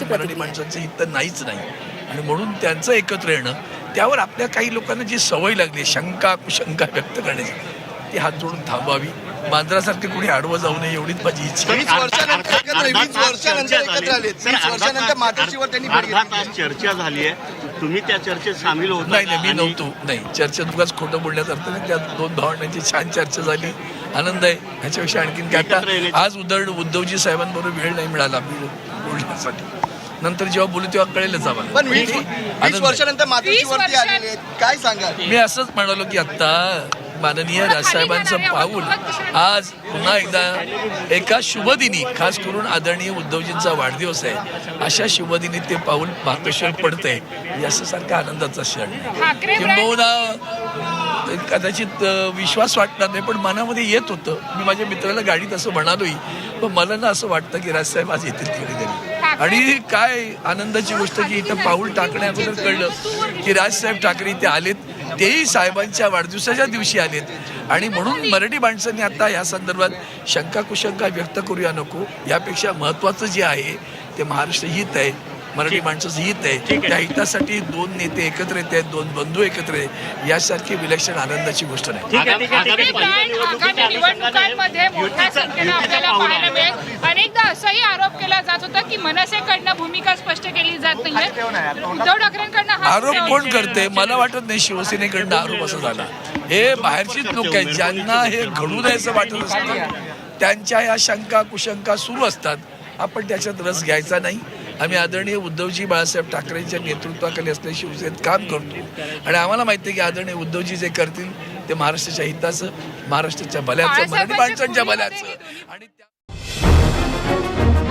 मराठी प्रतिक्रिया. माणसांचं हित तर नाहीच नाही. आणि म्हणून त्यांचं एकत्र येणं त्यावर आपल्या काही लोकांना जी सवय लागली शंका कुशंका व्यक्त करण्याची ती हात जोडून थांबवावी मांजरासारखे कोणी आडवं जाऊ नये एवढीच माझी इच्छा. वीस वर्षानंतर एकत्र वीस वर्षानंतर एकत्र आले. वीस वर्षानंतर मातोश्रीवर त्यांनी भेट अर्धा घेतली. तास चर्चा झाली आहे. तुम्ही त्या चर्चेत सामील होता नाही नाही का? मी आणि नव्हतो. नाही चर्चेत उगाच खोटं बोलण्यात अर्थ नाही. त्या दोन भावंडांची छान चर्चा झाली. आनंद आहे. ह्याच्यापेक्षा आणखीन काय एकत्र आता येण्याची- आज उद्धव उद्धवजी साहेबांबरोबर वेळ नाही मिळाला. बोलण्यासाठी. नंतर जेव्हा बोलू तेव्हा कळेलच आम्हाला. पण वीस. वर्षानंतर आलेले आहेत. काय सांगाल? मी असंच म्हणालो की आता माननीय राजसाहेबांचं पाऊल आज पुन्हा एकदा एका शुभदिनी खास करून आदरणीय उद्धवजींचा वाढदिवस आहे अशा शुभदिनी ते पाऊल मातोश्वर पडतंय याचं सारखा आनंदाचा क्षण. किंबहुना कदाचित विश्वास वाटणार नाही पण मनामध्ये येत होतं. मी माझ्या मित्राला गाडीत असं म्हणालोही पण मला ना असं वाटतं की राजसाहेब आज येतील तिकडे आणि काय आनंदाची गोष्ट की इथं पाऊल टाकण्या अगोदर कळलं की राजसाहेब ठाकरे इथे आलेत तेही साहेबांच्या वाढदिवसाच्या दिवशी आलेत. आणि म्हणून मराठी माणसांनी आता या संदर्भात शंका कुशंका व्यक्त करूया नको. यापेक्षा महत्त्वाचं जे आहे ते महाराष्ट्र हित आहे मराठी माणसाचं हित आहे. त्या हितासाठी दोन नेते एकत्र येत आहेत दोन बंधू एकत्र आहेत. यासारखी विलक्षण आनंदाची गोष्ट नाही. अनेकदा असाही आरोप केला जात होता की मनसेकडनं भूमिका स्पष्ट केली जात नाहीये. उद्धव ठाकरेंकडनं हा आरोप कोण करते? मला वाटत नाही शिवसेनेकडनं आरोप असा झाला. हे बाहेरचीच लोक आहेत ज्यांना हे घडू नये असं वाटत असतं त्यांच्या या शंका कुशंका सुरू असतात. आपण त्याच्यात रस घ्यायचा नाही. आम्ही आदरणीय उद्धवजी बाळासाहेब ठाकरेंच्या नेतृत्वाखाली असलेल्या शिवसेनेत काम करतो. आणि आम्हाला माहिती आहे की आदरणीय उद्धवजी जे करतील ते महाराष्ट्राच्या हिताचं महाराष्ट्राच्या भल्याचं मराठी माणसांच्या भल्याचं. आणि Thank you.